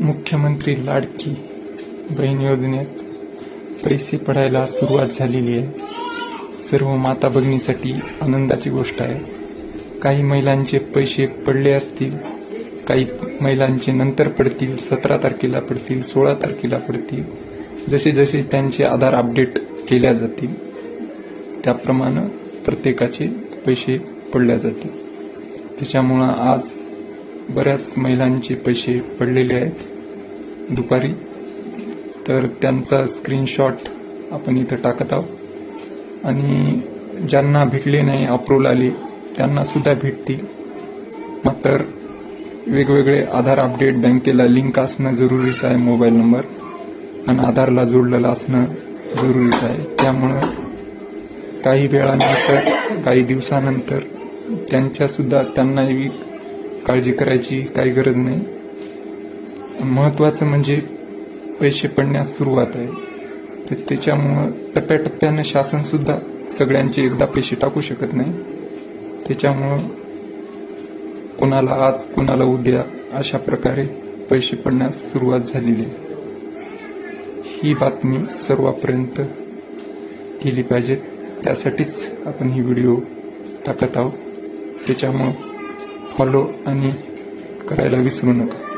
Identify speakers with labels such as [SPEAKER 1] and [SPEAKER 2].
[SPEAKER 1] मुख्यमंत्री लाडकी बहीण योजनेत पैसे पडायला सुरुवात झालेली आहे. सर्व माता भगिनीसाठी आनंदाची गोष्ट आहे. काही महिलांचे पैसे पडले असतील काही महिलांचे नंतर पडतील सतरा तारखेला पडतील सोळा तारखेला पडतील जसे जसे त्यांचे आधार अपडेट केल्या जातील त्याप्रमाणे प्रत्येकाचे पैसे पडल्या जातील. त्याच्यामुळं आज बऱ्याच महिलांचे पैसे पडलेले आहेत. दुपारी. तर त्यांचा स्क्रीनशॉट आपण इथं टाकत आहोत. आणि ज्यांना भेटले नाही अप्रूव्हल आले त्यांना सुद्धा भेटतील. मात्र वेगवेगळे आधार अपडेट बँकेला लिंक असणं जरुरीचं आहे मोबाईल नंबर. आणि आधारला जोडलेलं असणं जरुरीचं आहे. त्यामुळं काही वेळानंतर काही दिवसानंतर त्यांच्यासुद्धा त्यांना त्यांनाही काळजी करायची काही गरज नाही. महत्वाचं म्हणजे पैसे पडण्यास सुरुवात आहे. तर त्याच्यामुळं टप्प्याटप्प्यानं शासनसुद्धा सगळ्यांचे एकदा पैसे टाकू शकत नाही. त्याच्यामुळं कोणाला आज कोणाला उद्या अशा प्रकारे पैसे पडण्यास सुरुवात झालेली आहे. ही बातमी सर्वांपर्यंत गेली पाहिजे त्यासाठीच आपण ही व्हिडिओ टाकत आहोत. त्याच्यामुळं फॉलो आणि करायला विसरू नका.